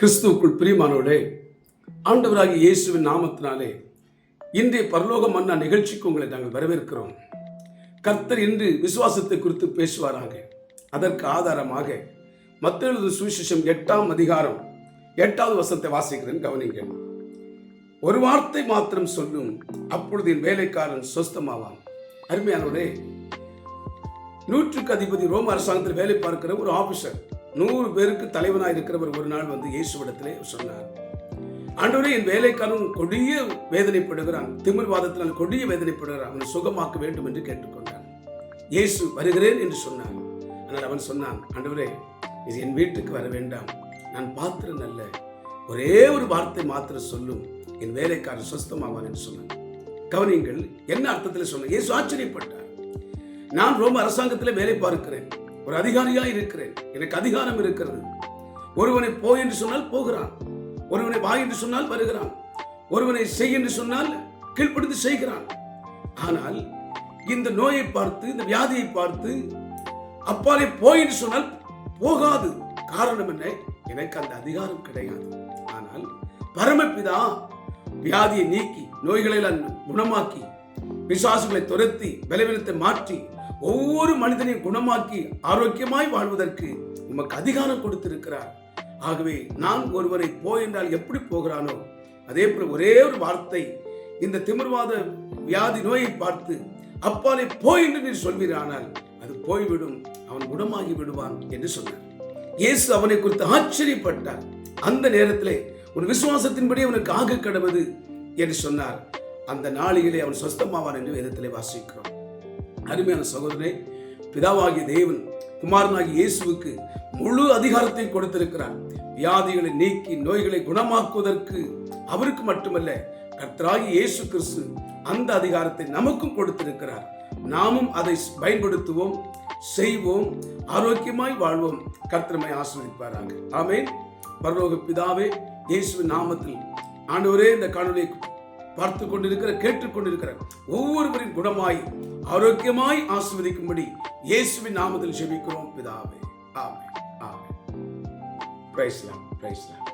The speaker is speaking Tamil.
கிறிஸ்துவுக்குள் பிரியமானவர்களே ஆண்டவராகி இயேசுவின் நாமத்தினாலே இன்றைய பரலோக மன்னா நிகழ்ச்சிக்கு உங்களை நாங்கள் வரவேற்கிறோம். கர்த்தர் இன்று விசுவாசத்தை குறித்து பேசுவாராக. அதற்கு ஆதாரமாக மத்தெழுது சுவிசேஷம் எட்டாம் அதிகாரம் எட்டாவது வசத்தை வாசிக்கிறேன் கவனிங்க ஒரு வார்த்தை மாத்திரம் சொல்லும் அப்பொழுது என் வேலைக்காரன் சொஸ்தமாவான். அருமையானவரே நூற்றுக்கு அதிபதி ரோம அரசாங்கத்தில் வேலை பார்க்கிற ஒரு ஆபிசர் நூறு பேருக்கு தலைவனாக இருக்கிறவர் ஒரு நாள் வந்து இயேசுவிடத்திலே சொன்னார். ஆண்டவரே என் வேலைக்காரன் கொடிய வேதனைப்படுகிறான். திமிர்வாதத்தினால் கொடிய வேதனைப்படுகிறான். அவனை சுகமாக்க வேண்டும் என்று கேட்டுக்கொண்டான். இயேசு வருகிறேன் என்று சொன்னான் ஆனால் அவன் சொன்னான் ஆண்டவரே இது என் வீட்டுக்கு வர வேண்டாம். நான் பாத்திரம் அல்ல. ஒரே ஒரு வார்த்தை மாத்திரம் சொல்லும். என் வேலைக்காரன் சுஸ்தமாவான் என்று சொன்னான். கவனியுங்கள் என்ன அர்த்தத்தில் சொன்ன இயேசு ஆச்சரியப்பட்டார். நான் ரோம அரசாங்கத்தில் வேலை பார்க்கிறேன். ஒரு அதிகாரியா இருக்கிறேன். எனக்கு அதிகாரம் இருக்கிறது. ஒருவனை போ என்று சொன்னால் போகிறான். ஒருவனை வா என்று சொன்னால் வருகிறான். ஒருவனை செய் என்று சொன்னால் கீழ்ப்படுத்தி செய்கிறான். ஆனால் இந்த நோயை பார்த்து இந்த வியாதியை பார்த்து அப்பாலே போய் என்று சொன்னால் போகாது. காரணம் என்ன? எனக்கு அந்த அதிகாரம் கிடையாது. ஆனால் பரமபிதா வியாதியை நீக்கி நோய்களை குணமாக்கி பிசாசுகளை துரத்தி பலவீனத்தை மாற்றி ஒவ்வொரு மனிதனையும் குணமாக்கி ஆரோக்கியமாய் வாழ்வதற்கு உமக்கு அதிகாரம் கொடுத்திருக்கிறார். ஆகவே நான் ஒருவரை போ என்றால் எப்படி போகிறானோ அதே போல ஒரே ஒரு வார்த்தை இந்த திமிர்வாத வியாதி நோயை பார்த்து அப்பாலே போய் என்று நீ சொல்வீரானால் அது போய்விடும் அவன் குணமாகி விடுவான் என்று சொன்னார். இயேசு அவனை குறித்து ஆச்சரியப்பட்டார். அந்த நேரத்திலே உன் விசுவாசத்தின்படி அவனுக்கு ஆக கடவுது என்று சொன்னார். அந்த நாளிலே அவன் சொஸ்தமாவான் என்று வேதத்திலே வாசிக்கிறோம். அருமையான சகோதரனே பிதாவாகிய தேவன் குமாரனாகிய இயேசுவுக்கு முழு அதிகாரத்தை கொடுத்திருக்கிறார். வியாதிகளை நீக்கி நோய்களை குணமாக்குவதற்கு அவருக்கு மட்டுமல்ல கர்த்தராகி இயேசு கிறிஸ்து அந்த அதிகாரத்தை நமக்கும் கொடுத்திருக்கிறார். நாமும் அதை பயன்படுத்துவோம் செய்வோம் ஆரோக்கியமாய் வாழ்வோம். கர்த்தரமை ஆசிர்வதிப்பாராங்க ஆமென். பரலோக பிதாவே இயேசுவின் நாமத்தில் ஆண்டவரே இந்த காணொலியை பார்த்து கொண்டிருக்கிற கேட்டுக்கொண்டிருக்கிற ஒவ்வொருவரின் குணமாய் ஆரோக்கியமாய் ஆசிர்வதிக்கும்படி இயேசுவின் நாமத்தில் ஜெபிக்கிறோம். பிதாவே ஆமே ஆமே பிரைஸ்லாம் பிரைஸ்லாம்